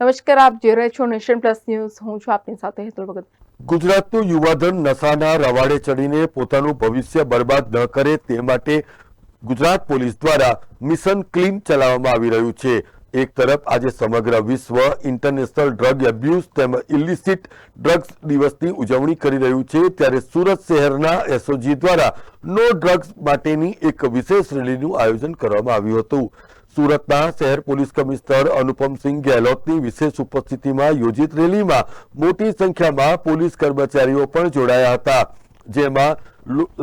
નમસ્કાર, આપ જોઈ રહ્યા છો નેશન પ્લસ ન્યૂઝ. હું છું આપની સાથે હેતુલ ભગત. ગુજરાતનું યુવાધન નશાના રવાડે ચડીને પોતાનું ભવિષ્ય બરબાદ ન કરે તે માટે ગુજરાત પોલીસ દ્વારા મિશન ક્લીન ચલાવવામાં આવી રહ્યું છે. એક તરફ આજે સમગ્ર વિશ્વ ઇન્ટરનેશનલ ડ્રગ એબ્યુઝ તેમજ ઇલિસિટ ડ્રગ્સ દિવસની ઉજવણી કરી રહ્યું છે. ત્યારે સુરત શહેરના એસઓજી દ્વારા નો ડ્રગ્સ માટેની એક વિશેષ રેલીનું આયોજન કરવામાં આવ્યું હતું. સુરતના શહેર પોલીસ કમિશનર અનુપમસિંહ ગેહલોતની વિશેષ ઉપસ્થિતિમાં યોજિત રેલીમાં મોટી સંખ્યામાં પોલીસ કર્મચારીઓ પણ જોડાયા હતા, જેમાં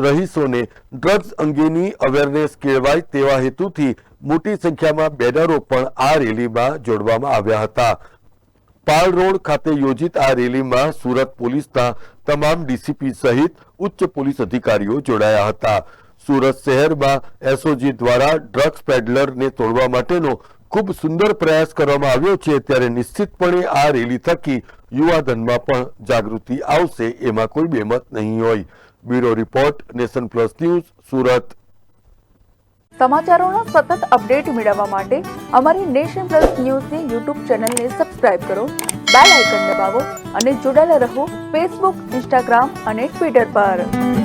રહીશોને ડ્રગ્સ અંગેની અવેરનેસ કેળવાય તેવા હેતુથી મોટી સંખ્યામાં બેનરો પણ આ રેલીમાં જોડવામાં આવ્યા હતા. પાલ રોડ ખાતે યોજિત આ રેલીમાં સુરત પોલીસના તમામ ડીસીપી સહિત ઉચ્ચ પોલીસ અધિકારીઓ જોડાયા હતા. સુરત શહેરમાં એસઓજી દ્વારા ડ્રગ્સ પેડલરને તોડવા માટેનો ખૂબ સુંદર પ્રયાસ કરવામાં આવ્યો છે ત્યારે નિશ્ચિતપણે આ રેલી થકી યુવાધનમાં પણ જાગૃતિ આવશે, એમાં કોઈ બેમત નહીં હોય. Bureau report, nation plus news, Surat. સમાચારોના સતત અપડેટ મેળવવા માટે અમારી નેશન પ્લસ ન્યૂઝની યુટ્યુબ ચેનલને સબસ્ક્રાઇબ કરો, બેલ આઇકન દબાવો અને જોડાયેલા રહો ફેસબુક, ઇન્સ્ટાગ્રામ અને ટ્વિટર પર.